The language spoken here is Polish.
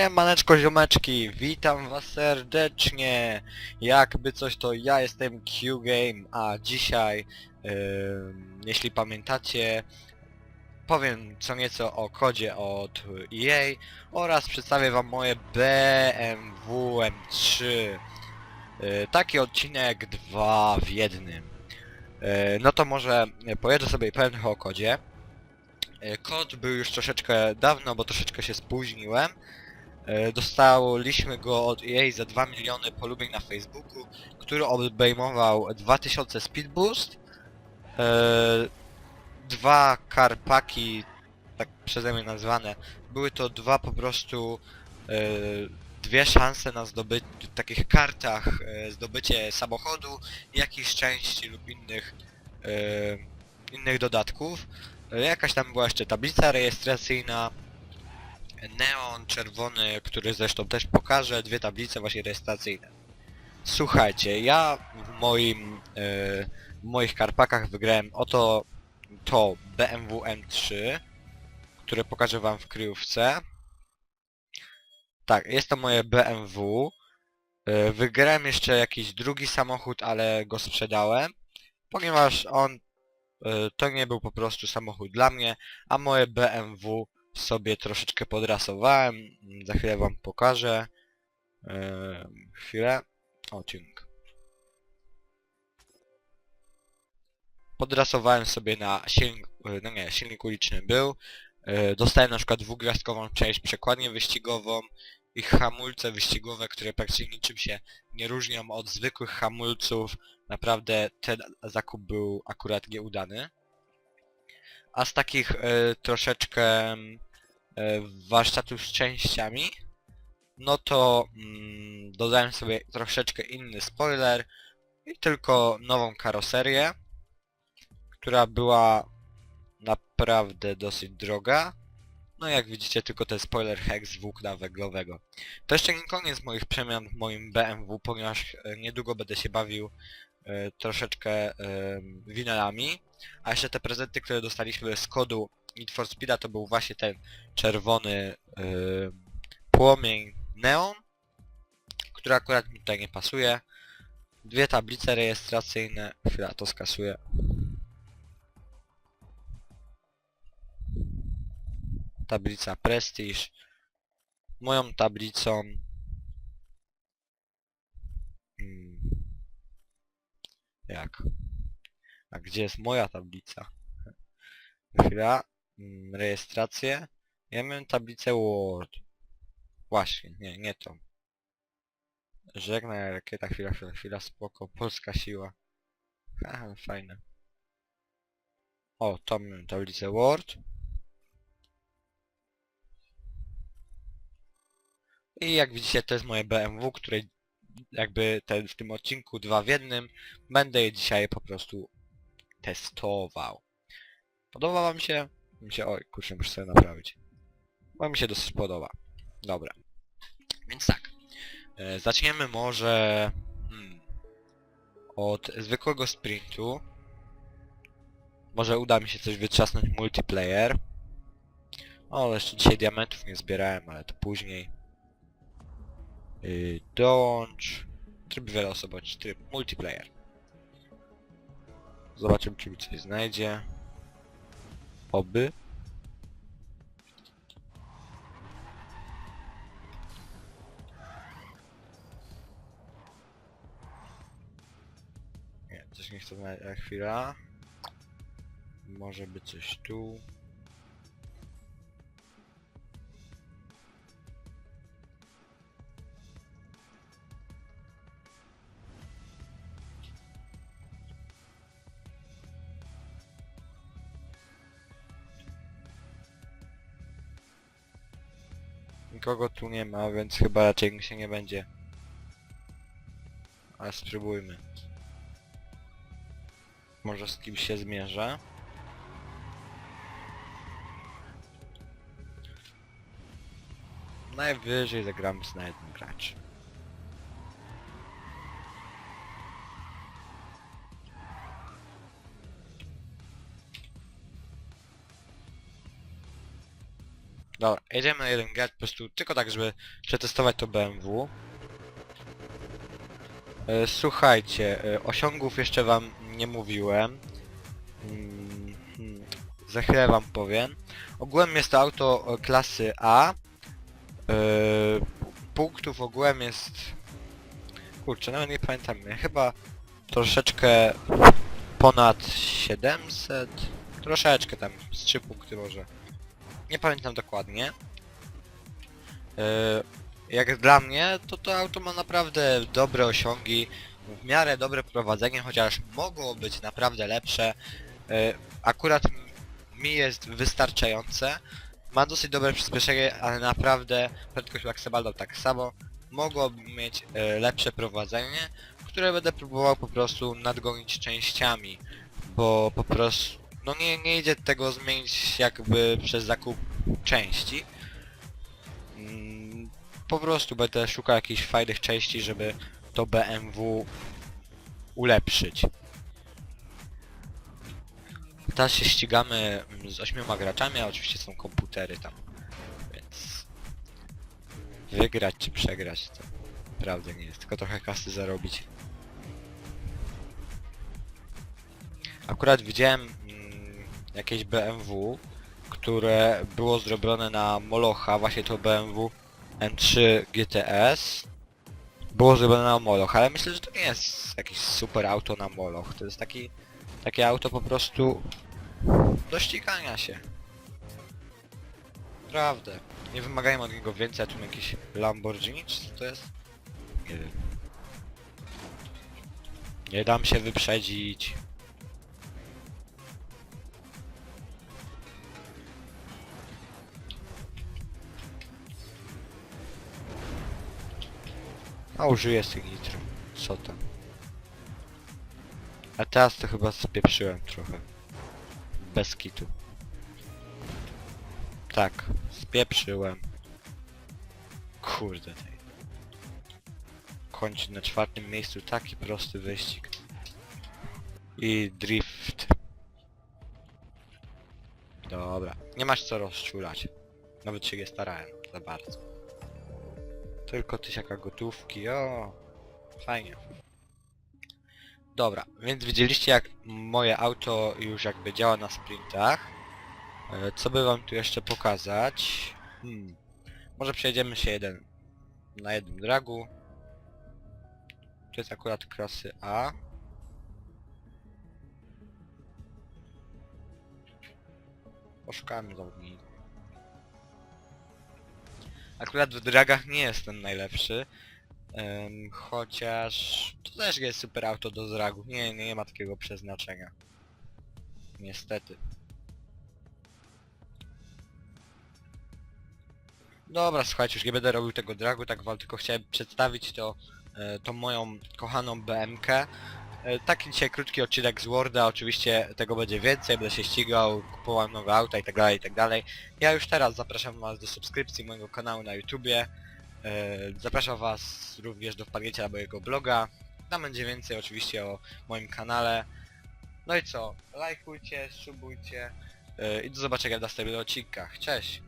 Siemaneczko ziomeczki, witam was serdecznie. Jakby coś to ja jestem Q-Game, a dzisiaj, ym, jeśli pamiętacie, powiem co nieco o kodzie od EA oraz przedstawię wam moje BMW M3. Yy, taki odcinek dwa w jednym. Yy, no to może pojedę sobie i powiem o kodzie. Yy, Kod był już troszeczkę dawno, bo troszeczkę się spóźniłem. E, Dostaliśmy go od EA za 2 miliony polubień na Facebooku, który obejmował 2000 speed boost, e, dwa karpaki, tak przeze mnie nazwane, były to dwa po prostu e, dwie szanse na zdobycie w takich kartach zdobycie samochodu, jakichś części lub innych innych dodatków. Jakaś tam była jeszcze tablica rejestracyjna, neon czerwony, który zresztą też pokażę, dwie tablice właśnie rejestracyjne. Słuchajcie, ja w moim e, w moich karpakach wygrałem oto to BMW M3, które pokażę wam w kryjówce. Tak, jest to moje BMW. E, wygrałem jeszcze jakiś drugi samochód, ale go sprzedałem, ponieważ on e, to nie był po prostu samochód dla mnie, a moje BMW sobie troszeczkę podrasowałem. Za chwilę wam pokażę. Eee, chwilę. O. Podrasowałem sobie na silnik, e, no nie, silnik uliczny był. E, Dostałem na przykład dwugwiazdkową część przekładnię wyścigową i hamulce wyścigowe, które praktycznie niczym się nie różnią od zwykłych hamulców. Naprawdę ten zakup był akurat nieudany. A z takich e, troszeczkę mm, e, warsztatów z częściami, no to mm, dodałem sobie troszeczkę inny spoiler i tylko nową karoserię, która była naprawdę dosyć droga. No jak widzicie tylko ten spoiler hex włókna węglowego. To jeszcze nie koniec moich przemian w moim BMW, ponieważ e, niedługo będę się bawił troszeczkę e, winylami. A jeszcze te prezenty, które dostaliśmy z kodu Need for Speeda to był właśnie ten czerwony płomień neon, który akurat mi tutaj nie pasuje. Dwie tablice rejestracyjne, chwila to skasuję. Tablica Prestige. Moją tablicą mm, jak? A gdzie jest moja tablica? Chwila. Mm, Rejestrację. Ja miałem tablicę Word. Właśnie, nie, nie to. Żegnaj rakieta, chwila, chwila, chwila, spoko. Polska siła. Haha, fajne. O, to miałem tablicę Word. I jak widzicie to jest moje BMW, które jakby ten, w tym odcinku dwa w jednym. Będę je dzisiaj po prostu testował. Podoba wam się? Mi się... Oj, kurczę, muszę sobie naprawić. Bo mi się dosyć podoba. Dobra. Więc tak. E, zaczniemy może... Hmm, od zwykłego sprintu. Może uda mi się coś wytrzasnąć multiplayer. O, jeszcze dzisiaj diamentów nie zbierałem, ale to później. Yy, dołącz. Tryb wieloosobowy, czy tryb multiplayer. Zobaczymy, czy mi coś znajdzie. Oby. Nie, coś nie chcę znaleźć. Chwila. Może być coś tu. Nikogo tu nie ma, więc chyba raczej mi się nie będzie. Ale spróbujmy. Może z kimś się zmierzę. Najwyżej zagramy z na jednym graczem. Dobra, jedziemy na jeden get po prostu tylko tak, żeby przetestować to BMW. E, Słuchajcie, e, osiągów jeszcze wam nie mówiłem. Mm, hmm, Za chwilę wam powiem. Ogółem jest to auto e, klasy A. E, Punktów ogółem jest... Kurczę, nawet nie pamiętam. Chyba troszeczkę ponad 700. Troszeczkę tam, z 3 punkty może. Nie pamiętam dokładnie. E, Jak dla mnie, to to auto ma naprawdę dobre osiągi, w miarę dobre prowadzenie, chociaż mogło być naprawdę lepsze. E, Akurat mi jest wystarczające. Ma dosyć dobre przyspieszenie, ale naprawdę prędkość maksymalną tak samo. Mogłoby mieć e, lepsze prowadzenie, które będę próbował po prostu nadgonić częściami, bo po prostu no nie, nie idzie tego zmienić jakby przez zakup części. Mm, Po prostu będę szukał jakichś fajnych części, żeby to BMW ulepszyć. Teraz się ścigamy mm, z ośmioma graczami, a oczywiście są komputery tam, więc wygrać czy przegrać to naprawdę nie jest, tylko trochę kasy zarobić. Akurat widziałem jakieś BMW, które było zrobione na Molocha, właśnie to BMW M3 GTS. Było zrobione na Moloch, ale myślę, że to nie jest jakieś super auto na Moloch. To jest taki, takie auto po prostu do ścigania się. Prawdę. Nie wymagają od niego więcej, a tu jakieś Lamborghini, czy co to jest? Nie wiem. Nie dam się wyprzedzić. A użyję z tych nitro. Co tam? A teraz to chyba spieprzyłem trochę. Bez kitu. Tak, spieprzyłem. Kurde tej. Kończy na czwartym miejscu taki prosty wyścig. I drift. Dobra, nie masz co rozczulać. Nawet się nie starałem za bardzo. Tylko tysiaka gotówki, o, fajnie. Dobra, więc widzieliście jak moje auto już jakby działa na sprintach. E, Co by wam tu jeszcze pokazać? Hmm. Może przejdziemy się jeden na jednym dragu. To jest akurat klasy A. Poszukamy zawodników. Akurat w dragach nie jestem najlepszy. chociaż to też jest super auto do dragów. Nie, nie, nie ma takiego przeznaczenia. Niestety. Dobra, słuchajcie, już nie będę robił tego dragu, tak wam tylko chciałem przedstawić to, e, tą moją kochaną BMK. E, Taki dzisiaj krótki odcinek z Worda, oczywiście tego będzie więcej, będę się ścigał, kupował nowe auta i tak dalej, i tak dalej. Ja już teraz zapraszam was do subskrypcji mojego kanału na YouTubie. E, Zapraszam was również do wpadnięcia na mojego bloga. Tam będzie więcej oczywiście o moim kanale. No i co? Lajkujcie, subujcie e, i do zobaczenia w następnych odcinkach. Cześć!